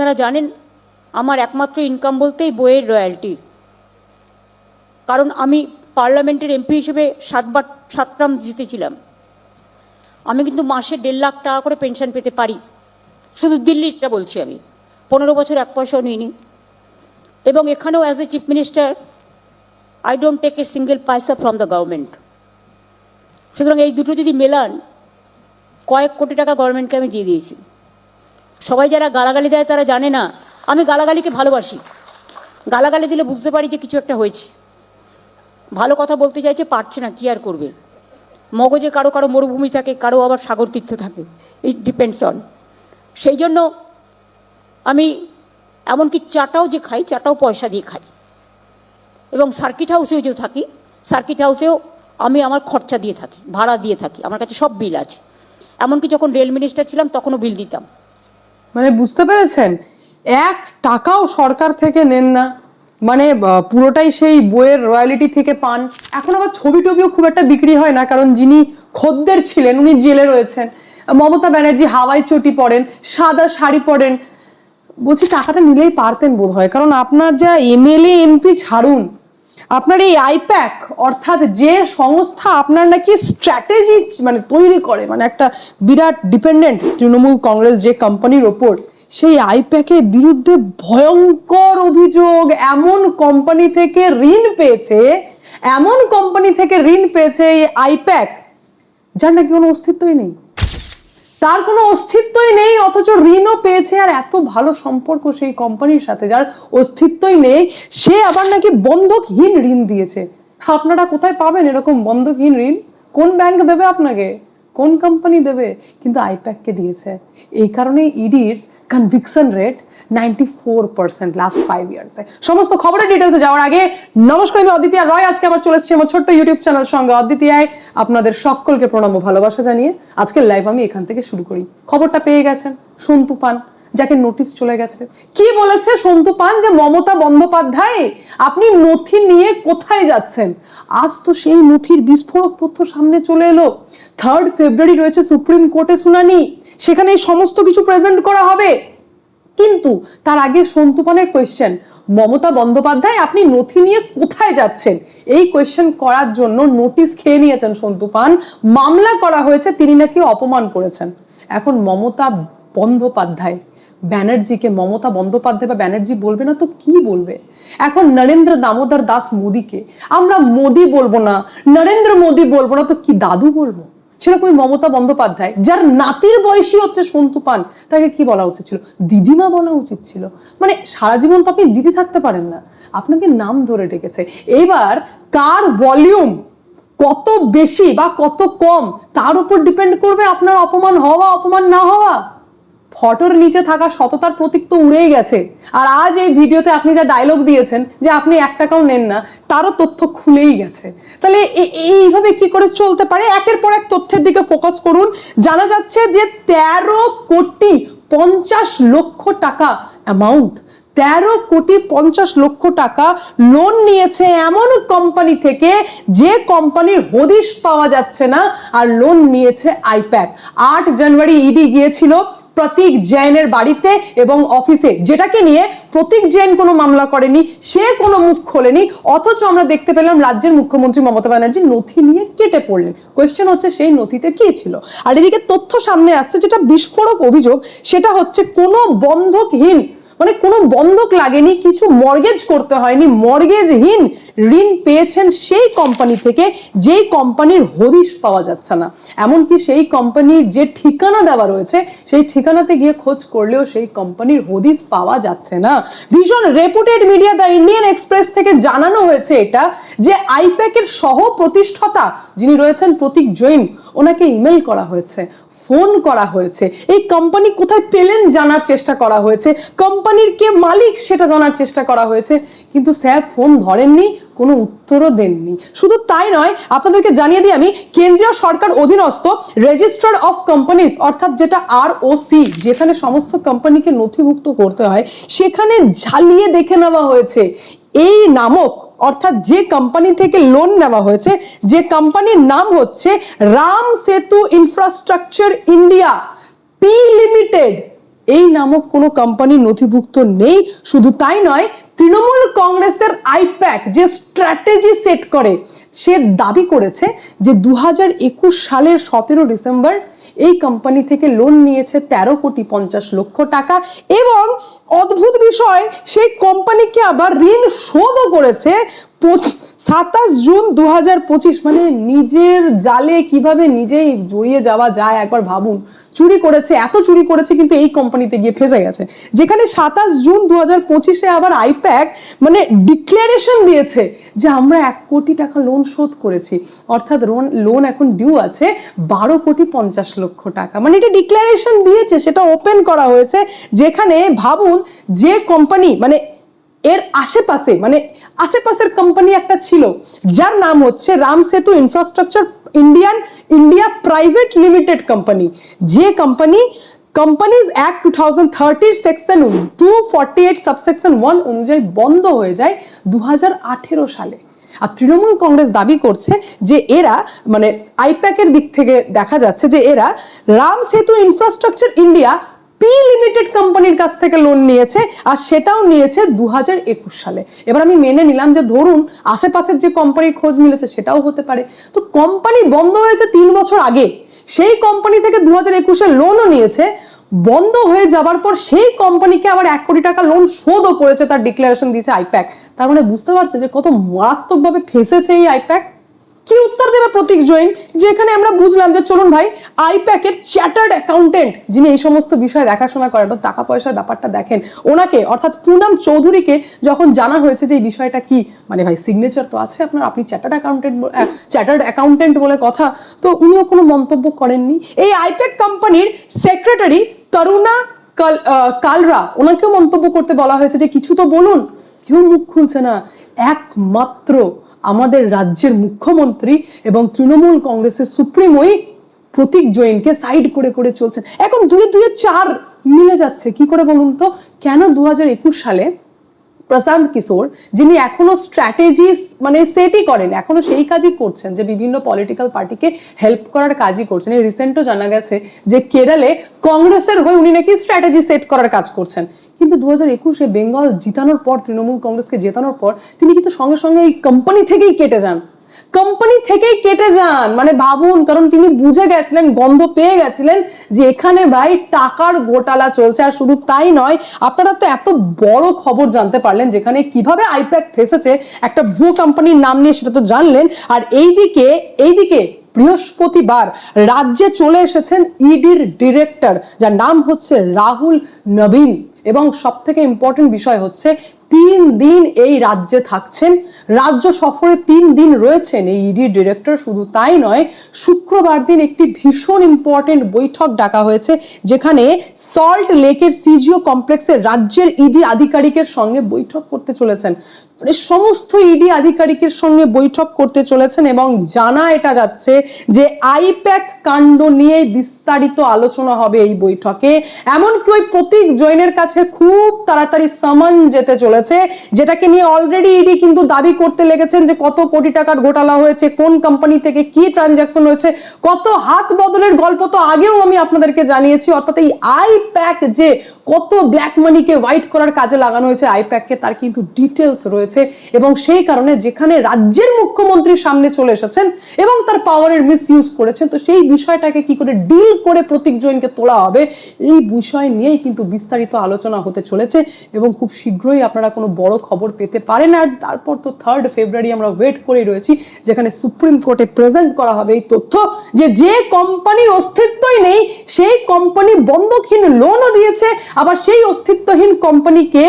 আপনারা জানেন, আমার একমাত্র ইনকাম বলতেই বইয়ের রয়্যালটি কারণ আমি পার্লামেন্টের এমপি হিসেবে সাতবার সাত টার্ম জিতেছিলাম। আমি কিন্তু মাসে দেড় লাখ টাকা করে পেনশন পেতে পারি। শুধু দিল্লিটা বলছি আমি। পনেরো বছর এক পয়সাও নিইনি। এবং এখানেও as a chief minister I don't take a single পয়সা ফ্রম দ্য গভর্নমেন্ট সুতরাং এই দুটো যদি মেলান, কয়েক কোটি টাকা গভর্নমেন্টকে আমি দিয়ে দিয়েছি। সবাই যারা গালাগালি দেয় তারা জানে না, আমি গালাগালিকে ভালোবাসি। গালাগালি দিলে বুঝতে পারি যে কিছু একটা হয়েছে। ভালো কথা বলতে চাইছে, পারছে না, কি আর করবে? মগজে কারও কারও মরুভূমি থাকে, কারও আবার সাগর তীর্থ থাকে। ইট ডিপেন্ডস অন সেই জন্য আমি এমনকি চাটাও যে খাই, চাটাও পয়সা দিয়ে খাই। এবং সার্কিট হাউসেও যে থাকি সার্কিট হাউসেও আমি আমার খরচা দিয়ে থাকি, ভাড়া দিয়ে থাকি, আমার কাছে সব বিল আছে। এমনকি যখন রেল মিনিস্টার ছিলাম, তখনও বিল দিতাম। মানে বুঝতে পেরেছেন? এক টাকাও সরকার থেকে নেন না। মানে পুরোটাই সেই বইয়ের রয়্যালিটি থেকে পান। এখন আবার ছবি টবিও খুব একটা বিক্রি হয় না, কারণ যিনি খদ্দের ছিলেন, উনি জেলে রয়েছেন। মমতা ব্যানার্জি হাওয়াই চটি পরেন সাদা শাড়ি পরেন বলছি, টাকাটা নিলেই পারতেন বোধ হয় কারণ আপনার যা এমএলএ, এমপি ছাড়ুন আপনার এই আইপ্যাক, অর্থাৎ যে সংস্থা আপনার নাকি স্ট্র্যাটেজি মানে তৈরি করে মানে একটা বিরাট ডিপেন্ডেন্ট তৃণমূল কংগ্রেস যে কোম্পানির ওপর, সেই আইপ্যাকের বিরুদ্ধে ভয়ঙ্কর অভিযোগ, এমন কোম্পানি থেকে ঋণ পেয়েছে, এমন কোম্পানি থেকে ঋণ পেয়েছে এই আইপ্যাক, যার নাকি কোনো অস্তিত্বই নেই। তার কোনো অস্তিত্বই নেই, অথচ ঋণও পেয়েছে আর এত ভালো সম্পর্ক সেই কোম্পানির সাথে, যার অস্তিত্বই নেই, সে আবার নাকি বন্ধকহীন ঋণ দিয়েছে। আপনারা কোথায় পাবেন এরকম বন্ধকহীন ঋণ? কোন ব্যাংক দেবে আপনাকে? কোন কোম্পানি দেবে? কিন্তু আইপ্যাককে দিয়েছে। এই কারণে ইডির conviction rate ninety four percent last five ইয়ার্সে সমস্ত খবরের ডিটেলসে যাওয়ার আগে নমস্কার, আমি অদ্বিতীয় রয়। আজকে আবার চলে এসেছি আমার ছোট্ট ইউটিউব চ্যানেল সঙ্গে। অদ্বিতীয় আপনাদের সকলকে প্রণাম ভালোবাসা জানিয়ে আজকের লাইভ আমি এখান থেকে শুরু করি। খবরটা পেয়ে গেছেন সন্তু পান, যাকে নোটিশ চলে গেছে। কি বলেছে সন্তু পান যে মমতা বন্দ্যোপাধ্যায়? আপনি নথি নিয়ে কোথায় যাচ্ছেন? আজ তো সেই নথির বিস্ফোরক তথ্য সামনে চলে এলো। থার্ড ফেব্রুয়ারি রয়েছে সুপ্রিম কোর্টে শুনানি। সেখানে এই সমস্ত কিছু প্রেজেন্ট করা হবে। কিন্তু তার আগে সন্তুপানের কোয়েশ্চেন মমতা বন্দ্যোপাধ্যায়, আপনি নথি নিয়ে কোথায় যাচ্ছেন? এই কোয়েশ্চেন করার জন্য নোটিশ খেয়ে নিয়েছেন সন্তুপান। মামলা করা হয়েছে, তিনি নাকি অপমান করেছেন। এখন মমতা বন্দ্যোপাধ্যায়, ব্যানার্জিকে মমতা বন্দ্যোপাধ্যায় বা ব্যানার্জি বলবে না তো কি বলবে? এখন নরেন্দ্র দামোদর দাস মোদীকে, আমরা মোদি বলব না, নরেন্দ্র মোদি বলব না তো কি দাদু বলব? সেরকম ওই মমতা বন্দ্যোপাধ্যায়, যার নাতির বয়সী হচ্ছে সন্তু পান তাকে কি বলা উচিত ছিল? দিদিমা বলা উচিত ছিল। মানে সারা জীবন তো আপনি দিদি থাকতে পারেন না। আপনাকে নাম ধরে ডেকেছে। এবার কার ভলিউম কত বেশি বা কত কম, তার উপর ডিপেন্ড করবে আপনার অপমান হওয়া, অপমান না হওয়া। ফটোর নিচে থাকা সততার প্রতীক তো উড়েই গেছে। আর আজ এই ভিডিওতে আপনি যা ডায়লগ দিয়েছেন, যে আপনি এক টাকাও নেন না, তারও তথ্য খুলেই গেছে। তাহলে এইভাবে কি করে চলতে পারে? একের পর এক তথ্যের দিকে ফোকাস করুন। জানা যাচ্ছে যে তেরো কোটি পঞ্চাশ লক্ষ টাকা অ্যামাউন্ট তেরো কোটি পঞ্চাশ লক্ষ টাকা লোন নিয়েছে এমন কোম্পানি থেকে যে কোম্পানির হদিশ পাওয়া যাচ্ছে না, আর লোন নিয়েছে আইপ্যাক আট জানুয়ারি ইডি গিয়েছিল। প্রতীক জৈনের বাড়িতে এবং অফিসে যেটাকে নিয়ে প্রতীক জৈন কোনো মামলা করেনি, সে কোনো মুখ খোলেনি, অথচ আমরা দেখতে পেলাম রাজ্যের মুখ্যমন্ত্রী মমতা ব্যানার্জি নথি নিয়ে কেটে পড়লেন। কোয়েশ্চেন হচ্ছে সেই নথিতে কি ছিল? আর এদিকে তথ্য সামনে আসছে, যেটা বিস্ফোরক অভিযোগ, সেটা হচ্ছে কোনো বন্ধকহীন মানে কোনো বন্ধক লাগেনি, কিছু মর্গেজ করতে হয়নি মর্গেজহীন ঋণ পেয়েছেন সেই কোম্পানি থেকে, যেই কোম্পানির হদিশ পাওয়া যাচ্ছে না। এমনকি সেই কোম্পানির যে ঠিকানা দেওয়া রয়েছে, সেই ঠিকানাতে গিয়ে খোঁজ করলেও সেই কোম্পানির হদিশ পাওয়া যাচ্ছে না। ভীষণ reputed media the Indian Express থেকে জানানো হয়েছে এটা, যে আইপ্যাকের সহ প্রতিষ্ঠাতা যিনি রয়েছেন প্রতীক জৈন, ওনাকে ইমেল করা হয়েছে ফোন করা হয়েছে। এই কোম্পানি কোথায় পেলেন জানার চেষ্টা করা হয়েছে? কোম্পানির কে মালিক সেটা জানার চেষ্টা করা হয়েছে। কিন্তু স্যার, ফোন ধরেননি, কোনো উত্তরও দেননি। শুধু তাই নয়, আপনাদেরকে জানিয়ে দিই আমি, কেন্দ্রীয় সরকার অধীনস্থ রেজিস্টার অফ কোম্পানিজ অর্থাৎ যেটা আর ও সি যেখানে সমস্ত কোম্পানিকে নথিভুক্ত করতে হয়, সেখানে ঝালিয়ে দেখে নেওয়া হয়েছে। এই নামক, অর্থাৎ যে কোম্পানি থেকে লোন নেওয়া হয়েছে, যে কোম্পানির নাম হচ্ছে Ram Setu infrastructure India P limited এই নামক কোনো কোম্পানি নথিভুক্ত নেই, শুধু তাই নয়, তৃণমূল কংগ্রেসের আইপ্যাক যে স্ট্র্যাটেজি সেট করে সে দাবি করেছে যে দু সালের সতেরো ডিসেম্বর এই কোম্পানি থেকে লোন নিয়েছে তেরো কোটি পঞ্চাশ লক্ষ টাকা এবং অদ্ভুত বিষয়, সেই কোম্পানিকে আবার ঋণ শোধও করেছে সাতাশ জুন দু হাজার পঁচিশ মানে নিজের জালে কীভাবে নিজেই জড়িয়ে যাওয়া যায় একবার ভাবুন। চুরি করেছে, এত চুরি করেছে কিন্তু এই কোম্পানিতে গিয়ে ফেসে গেছে। যেখানে সাতাশ জুন দু হাজার পঁচিশে আবার আইপ্যাক মানে ডিক্লারেশন দিয়েছে যে আমরা এক কোটি টাকা লোন শোধ করেছি। অর্থাৎ লোন লোন এখন ডিউ আছে বারো কোটি পঞ্চাশ লক্ষ টাকা। মানে এটা ডিক্লারেশন দিয়েছে, সেটা ওপেন করা হয়েছে, যেখানে ভাবুন যে কোম্পানি মানে এর আশেপাশে মানে আশেপাশের কোম্পানি একটা ছিল, যার নাম হচ্ছে Ram Setu infrastructure Indian India private limited company যে company companies act two thousand থার্টির section two forty eight subsection one অনুযায়ী বন্ধ হয়ে যায় দু হাজার আঠেরো সালে। আর তৃণমূল কংগ্রেস দাবি করছে যে এরা মানে আইপ্যাকের দিক থেকে দেখা যাচ্ছে যে এরা Ram Setu infrastructure India P limited কোম্পানির কাছ থেকে লোন নিয়েছে আর সেটাও নিয়েছে দু হাজার একুশ সালে। এবার আমি মেনে নিলাম যে ধরুন আশেপাশের যে কোম্পানির খোঁজ মিলেছে সেটাও হতে পারে। তো কোম্পানি বন্ধ হয়েছে তিন বছর আগে। সেই কোম্পানি থেকে দু হাজার একুশে লোনও নিয়েছে। বন্ধ হয়ে যাবার পর সেই কোম্পানিকে আবার এক কোটি টাকা লোন শোধও করেছে তার ডিক্লারেশন দিয়েছে আইপ্যাক। তার মানে বুঝতে পারছে যে কত মারাত্মকভাবে ফেসেছে এই আইপ্যাক। কি উত্তর দেবে প্রতীক জৈন? যেখানে আমরা বুঝলাম যে চলুন ভাই, আইপ্যাকের চ্যাটার্ড অ্যাকাউন্টেন্ট যিনি এই সমস্ত বিষয়ে দেখাশোনা করেন বা টাকা পয়সার ব্যাপারটা দেখেন। ওনাকে, অর্থাৎ পুনাম চৌধুরীকে যখন জানা হয়েছে যে এই বিষয়টা কি মানে ভাই সিগনেচার তো আছে আপনার, আপনি চ্যাটার্ড অ্যাকাউন্টেন্ট চ্যাটার্ড অ্যাকাউন্টেন্ট বলে কথা, তো উনিও কোনো মন্তব্য করেননি। এই আইপ্যাক কোম্পানির সেক্রেটারি তরুণা কাল কালরা, ওনাকেও মন্তব্য করতে বলা হয়েছে যে কিছু তো বলুন। কেউ মুখ খুলছে না। একমাত্র আমাদের রাজ্যের মুখ্যমন্ত্রী এবং তৃণমূল কংগ্রেসের সুপ্রিমোই প্রতীক জৈনকে সাইড করে করে চলছেন। এখন দুয়ে দুয়ে চার মিলে যাচ্ছে। কি করে বলুন তো? কেন দু হাজার একুশ সালে প্রশান্ত কিশোর, যিনি এখনও স্ট্র্যাটেজি মানে সেটই করেন এখনও সেই কাজই করছেন যে বিভিন্ন পলিটিক্যাল পার্টিকে হেল্প করার কাজই করছেন। এই রিসেন্টও জানা গেছে যে কেরালে কংগ্রেসের হয়ে উনি নাকি স্ট্র্যাটেজি সেট করার কাজ করছেন। কিন্তু দু হাজার একুশে বেঙ্গল জিতানোর পর, তৃণমূল কংগ্রেসকে জেতানোর পর, তিনি কিন্তু সঙ্গে সঙ্গে এই কোম্পানি থেকেই কেটে যান। কোম্পানি থেকেই কেটে যান। মানে ভাবুন, কারণ তিনি বুঝে গেছিলেন, গন্ধ পেয়ে গেছিলেন যে এখানে ভাই টাকার গোটালা চলছে। আর শুধু তাই নয়, আপনারা তো এত বড় খবর জানতে পারলেন যেখানে কীভাবে আইপ্যাক ফেসেছে, একটা ভুয়ো কোম্পানির নাম নিয়ে সেটা তো জানলেন। আর এইদিকে এইদিকে বৃহস্পতিবার রাজ্যে চলে এসেছেন ইডির ডিরেক্টর যার নাম হচ্ছে রাহুল নবীন। এবং সব থেকে ইম্পর্টেন্ট বিষয় হচ্ছে তিন দিন এই রাজ্যে থাকছেন। রাজ্য সফরে তিন দিন রয়েছেন এই ইডি ডিরেক্টর শুধু তাই নয়, শুক্রবার দিন একটি ভীষণ ইম্পর্টেন্ট বৈঠক ডাকা হয়েছে, যেখানে সল্ট লেকের সিজিও কমপ্লেক্সের রাজ্যের ইডি আধিকারিকের সঙ্গে বৈঠক করতে চলেছেন। মানে সমস্ত ইডি আধিকারিকের সঙ্গে বৈঠক করতে চলেছেন এবং জানা এটা যাচ্ছে যে আইপ্যাক কাণ্ড নিয়ে বিস্তারিত আলোচনা হবে এই বৈঠকে। এমনকি ওই প্রতীক জৈনের কাছে খুব তাড়াতাড়ি সামান যেতে চলেছে, যেটাকে নিয়ে অলরেডি ইডি কিন্তু দাবি করতে লেগেছেন যে কত কোটি টাকার ঘোটালা হয়েছে, কোন কোম্পানি থেকে কি ট্রানজাকশন হয়েছে, কত হাত বদলের গল্প তো আগেও আমি আপনাদেরকে জানিয়েছি। অর্থাৎ এই আইপ্যাক যে কত ব্ল্যাক মানিকে হোয়াইট করার কাজে লাগানো হয়েছে আইপ্যাককে তার কিন্তু ডিটেলস রয়েছে এবং সেই কারণে যেখানে রাজ্যের মুখ্যমন্ত্রীর সামনে চলে এসেছেন এবং তার পাওয়ারের মিস ইউজ করেছেন, তো সেই বিষয়টাকে কি করে ডিল করে প্রতীক জৈনকে তোলা হবে, এই বিষয় নিয়েই কিন্তু বিস্তারিত আলোচনা হতে চলেছে এবং খুব শীঘ্রই আপনারা কোনো বড় খবর পেতে পারেন। আর তারপর তো থার্ড ফেব্রুয়ারি আমরা ওয়েট করেই রয়েছি, যেখানে সুপ্রিম কোর্টে প্রেজেন্ট করা হবে এই তথ্য যে যে কোম্পানির অস্তিত্বই নেই, সেই কোম্পানি বন্ধকহীন লোনও দিয়েছে, আবার সেই অস্তিত্বহীন কোম্পানিকে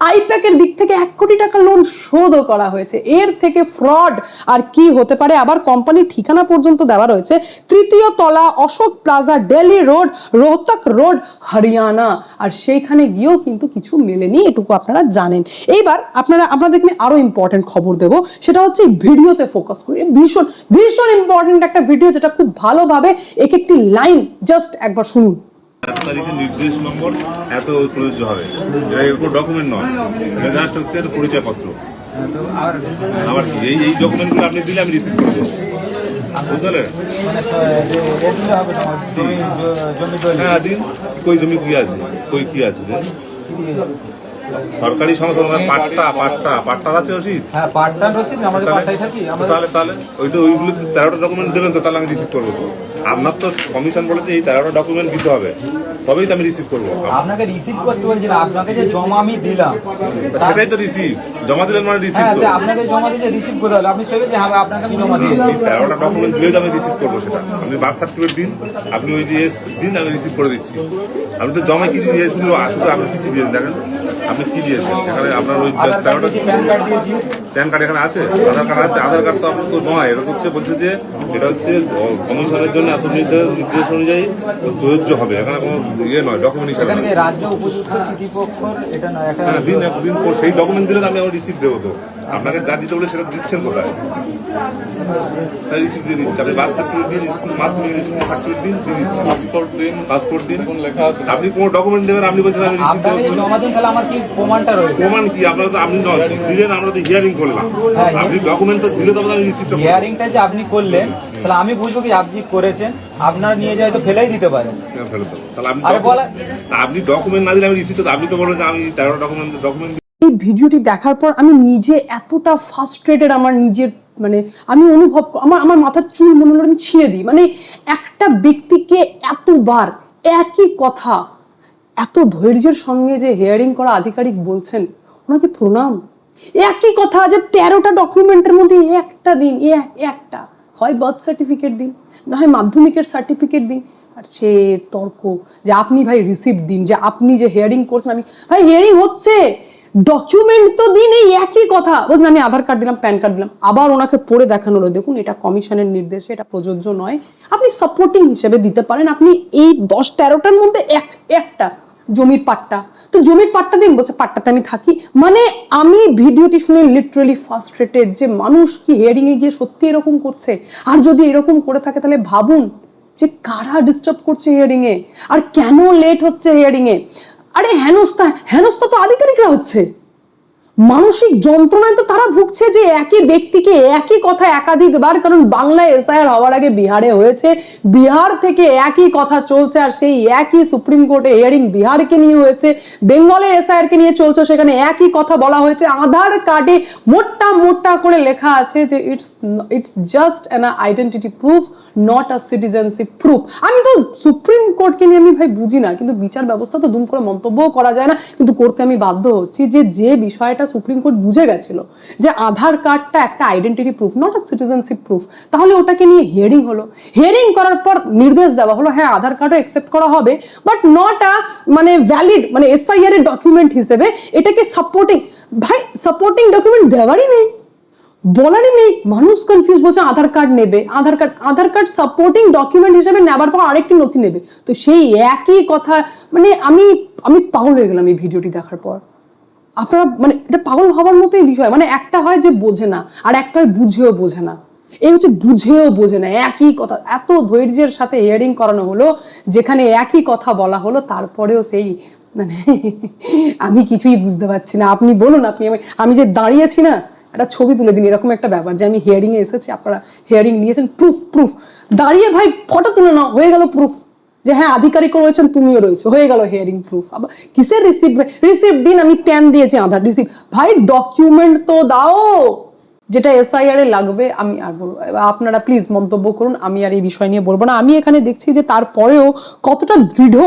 আইপ্যাকের দিক থেকে এক কোটি টাকা লোন শোধও করা হয়েছে। এর থেকে ফ্রড আর কি হতে পারে? আবার কোম্পানির ঠিকানা পর্যন্ত দেওয়া রয়েছে। তৃতীয় তলা Ashok plaza Delhi road Rohtak road Haryana আর সেইখানে গিয়েও কিন্তু কিছু মেলেনি, এটুকু আপনারা জানেন। এইবার আপনারা, আপনাদেরকে আমি আরও ইম্পর্টেন্ট খবর দেব। সেটা হচ্ছে ভিডিওতে ফোকাস করি। ভীষণ ভীষণ ইম্পর্টেন্ট একটা ভিডিও যেটা খুব ভালোভাবে এক একটি লাইন জাস্ট একবার শুনুন। তারিখে নির্দেশ নম্বর এত প্রযোজ্য হবে এটা এর কোনো ডকুমেন্ট নয় এটা জাস্ট হচ্ছে একটা পরিচয়পত্র আবার এই এই ডকুমেন্টগুলো আপনি দিলে আমি রিসিভ করব মানে দলিল হ্যাঁ দিন কই জমি কি আছে কই কি আছে? সরকারি সংস্থা মানে পাট্টা পাট্টা পাট্টা আছে রসিদ? হ্যাঁ পার্ট রসিদ আমাদের পাঠাই থাকি তাহলে তাহলে ওইটা ওইগুলো তেরোটা ডকুমেন্ট দেবেন তো তাহলে আমি রিসিভ করব। তো আপনার তো কমিশন বলেছে এই তেরোটা ডকুমেন্ট দিতে হবে তবেই তো আমি রিসিভ করব। আপনাকে রিসিভ করতে বলছি না আপনাকে যে জমা আমি দিলাম। সেটাই তো রিসিভ জমা দিলেন মানে রিসিভ হ্যাঁ তো। আপনাকে জমা দিলে রিসিভ করতে হবে আপনি সেবে যে হ্যাঁ আপনাকে আমি জমা দিয়েছি। তেরোটা ডকুমেন্ট দিলেই তো আমি রিসিভ করব সেটা। আপনি বার্থ সার্টিফিকেট দিন আপনি ওই যে দিন আমি রিসিভ করে দিচ্ছি। আপনি তো জমা কিছু দিয়ে শুধু শুধু আপনি কিছু দিয়েছেন দেখেন। আপনি কি দিয়েছেন? এখানে আপনার ওই তেরোটা প্যান কার্ড দিয়েছি প্যান কার্ড এখানে আছে? আধার কার্ড আছে? আধার কার্ড তো আপনার তো নয়। এটা তো হচ্ছে বলছে যে এটা হচ্ছে কমিশনের জন্য এত নির্দেশ নির্দেশ অনুযায়ী প্রযোজ্য হবে। এখানে কোনো ইয়ে নয় ডকুমেন্ট হিসাবে এখানে রাজ্য উপযুক্ত এটা না হ্যাঁ দিন একদিন পর সেই ডকুমেন্ট দিলে তো আমি আমার রিসিভ দেবো তো। আপনাকে যা দিতে বলে সেটা দিচ্ছেন কোথায়? তাই রিসিভ দিয়ে দিচ্ছি। আপনি বার্থ সার্টিফিকেট দিন স্কুল মাধ্যমিক স্কুল সার্টিফিকেট দিন দিয়ে দিচ্ছি। পাসপোর্ট দিন পাসপোর্ট দিন। লেখা আছে। আপনি কোনো ডকুমেন্ট দেবেন আপনি বলছেন আমি রিসিভ দেবো প্রমাণটা রয়েছে? প্রমাণ কি? আপনারা তো আপনি দিলেন আমরা তো হিয়ারিং করলাম হ্যাঁ, আপনি ডকুমেন্ট তো দিলে তবে আমি রিসিভটা হিয়ারিংটা যে আপনি করলেন তাহলে আমি বুঝব কি আপনি করেছেন। আপনার নিয়ে যায় তো ফেলেই দিতে পারেন? তাহলে আপনি আরে বলা- আপনি ডকুমেন্ট না দিলে আমি রিসিভ আপনি তো বলেন যে আমি তেরো ডকুমেন্ট ডকুমেন্ট এই ভিডিওটি দেখার পর আমি নিজে এতটা ফার্স্ট্রেটেড আমার নিজের মানে আমি অনুভব আমার আমার মাথার চুল মনে হলো আমি ছিঁড়ে দিই। মানে একটা ব্যক্তিকে এতবার একই কথা এত ধৈর্যের সঙ্গে যে হেয়ারিং করা আধিকারিক বলছেন ওনাকে প্রণাম? একই কথা যে তেরোটা ডকুমেন্টের মধ্যে একটা দিন একটা। হয় বার্থ সার্টিফিকেট দিন, না হয় মাধ্যমিকের সার্টিফিকেট দিন। আর সে তর্ক যে আপনি ভাই রিসিপ্ট দিন, যে আপনি যে হিয়ারিং করছেন, আমি, ভাই হিয়ারিং হচ্ছে। ডকুমেন্ট তো দিন এই একই কথা। বলছেন আমি আধার কার্ড দিলাম প্যান কার্ড দিলাম। আবার ওনাকে পড়ে দেখানো হলো। দেখুন, এটা কমিশনের নির্দেশে, এটা প্রযোজ্য নয়। আপনি সাপোর্টিং হিসেবে দিতে পারেন। আপনি এই দশ তেরোটার মধ্যে এক, একটা জমির পাট্টা। তো জমির পাট্টা দিন বলছে, পাট্টাতে আমি থাকি। মানে আমি ভিডিওটি শুনে লিটারেলি ফার্স্ট্রেটেড যে মানুষ কি হিয়ারিং এ গিয়ে সত্যি এরকম করছে? আর যদি এরকম করে থাকে তাহলে ভাবুন যে কারা ডিস্টার্ব করছে হিয়ারিং এ? আর কেন লেট হচ্ছে হিয়ারিং এ? আরে হেনস্থা হেনস্থা তো আধিকারিকরা হচ্ছে। মানসিক যন্ত্রণায় তো তারা ভুগছে যে একই ব্যক্তিকে একই কথা একাধিকবার, কারণ বাংলায় এসআইআর হওয়ার আগে বিহারে হয়েছে। বিহার থেকে একই কথা চলছে আর সেই একই সুপ্রিম কোর্টে হিয়ারিং বিহারকে নিয়ে হয়েছে। বেঙ্গলের এসআইআর কে নিয়ে চলছে, সেখানে একই কথা বলা হয়েছে। আধার কার্ডে মোটা মোটা করে লেখা আছে যে it's it's just an identity proof not a citizenship proof আমি তো সুপ্রিম কোর্টকে নিয়ে, আমি ভাই বুঝি না, কিন্তু বিচার ব্যবস্থা তো দুম করে মন্তব্যও করা যায় না। কিন্তু করতে আমি বাধ্য হচ্ছি যে যে বিষয়টা সুপ্রিম কোর্ট বুঝে গেছিল যে আধার কার্ডটা একটা identity proof not a citizenship proof তাহলে ওটাকে নিয়ে হিয়ারিং হলো। হিয়ারিং করার পর নির্দেশ দেওয়া হলো হ্যাঁ আধার কার্ডও অ্যাকসেপ্ট করা হবে বাট নট আ মানে ভ্যালিড মানে এসআইআর এর ডকুমেন্ট হিসেবে এটাকে সাপোর্টিং ভাই সাপোর্টিং ডকুমেন্ট দেওয়ারই নেই। বলারই নেই। মানুষ কনফিউজ বলছে আধার কার্ড নেবে, Aadhaar card Aadhaar card supporting document হিসেবে নেবার পর আরেকটি নথি নেবে। তো সেই একই কথা মানে আমি আমি পাগল হয়ে গেলাম এই ভিডিওটি দেখার পর। আপনারা মানে এটা পাগল হওয়ার মতোই বিষয়। মানে একটা হয় যে বোঝে না, আর একটা হয় বুঝেও বোঝে না। এই হচ্ছে বুঝেও বোঝে না, একই কথা। এত ধৈর্যের সাথে হিয়ারিং করানো হলো, যেখানে একই কথা বলা হলো, তারপরেও সেই মানে আমি কিছুই বুঝতে পারছি না। আপনি বলুন, আপনি আমি- আমি যে দাঁড়িয়েছি না, একটা ছবি তুলে দিন, এরকম একটা ব্যাপার যে আমি হিয়ারিং এ এসেছি, আপনারা হিয়ারিং নিয়েছেন প্রুফ প্রুফ দাঁড়িয়ে ভাই ফটো তুলে নাও, হয়ে গেল প্রুফ যে হ্যাঁ আধিকারিকও রয়েছেন, তুমিও রয়েছে। হয়ে গেল হিয়ারিং প্রুফ আবার কিসের রিসিপ্ট রিসিপ্ট দিন, আমি প্যান দিয়েছি, আধার রিসিপ্ট ভাই ডকুমেন্ট তো দাও। যেটা এসআইআর এ লাগবে, আমি আর বলব আপনারা প্লিজ মন্তব্য করুন, আমি আর এই বিষয় নিয়ে বলব না। আমি এখানে দেখছি যে তারপরেও কতটা দৃঢ়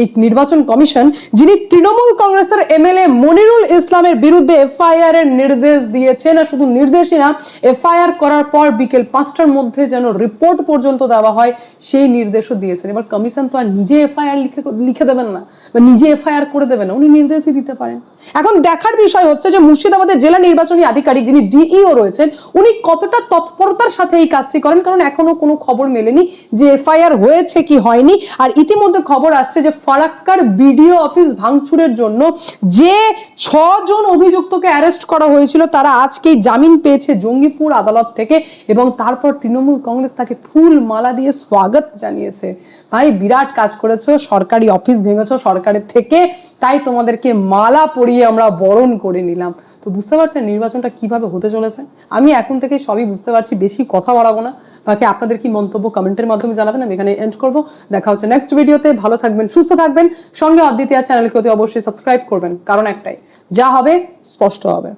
এই নির্বাচন কমিশন, যিনি তৃণমূল কংগ্রেসের এমএলএ মনিরুল ইসলামের বিরুদ্ধে এফআইআর এর নির্দেশ দিয়েছে না শুধু নির্দেশই না, এফআইআর করার পর বিকেল পাঁচটার মধ্যে যেন রিপোর্ট পর্যন্ত দেওয়া হয়, সেই নির্দেশও দিয়েছেন। এবার কমিশন তো আর নিজে এফআইআর লিখে লিখে দেবেন না, বা নিজে এফআইআর করে দেবেন না, উনি নির্দেশই দিতে পারেন। এখন দেখার বিষয় হচ্ছে যে মুর্শিদাবাদের জেলা নির্বাচনী আধিকারিক যিনি ডিইও রয়েছেন, উনি কতটা তৎপরতার সাথে এই কাজটি করেন? কারণ এখনও কোনো খবর মেলেনি যে এফআইআর হয়েছে কি হয়নি, আর ইতিমধ্যে খবর আসছে যে ফারাক্কার বিডিও অফিস ভাঙচুরের জন্য যে ছজন অভিযুক্তকে অ্যারেস্ট করা হয়েছিল, তারা আজকেই জামিন পেয়েছে জঙ্গিপুর আদালত থেকে এবং তারপর তৃণমূল কংগ্রেস তাকে ফুল মালা দিয়ে স্বাগত জানিয়েছে। ভাই, বিরাট কাজ করেছ, সরকারি অফিস ভেঙেছো সরকারের থেকে, তাই তোমাদেরকে মালা পরিয়ে আমরা বরণ করে নিলাম। তো বুঝতে পারছেন নির্বাচনটা কীভাবে হতে চলেছে? আমি এখন থেকে সবই বুঝতে পারছি, বেশি কথা বাড়াবো না। বাকি আপনাদের কি মন্তব্য কমেন্টের মাধ্যমে জানাবেন, আমি এখানে এন্ড করব। দেখা হচ্ছে নেক্সট ভিডিওতে ভালো থাকবেন, সুস্থ থাকবেন। সঙ্গে অদ্বিতীয় চ্যানেলকে অতি অবশ্যই সাবস্ক্রাইব করবেন, কারণ একটাই, যা হবে, স্পষ্ট হবে।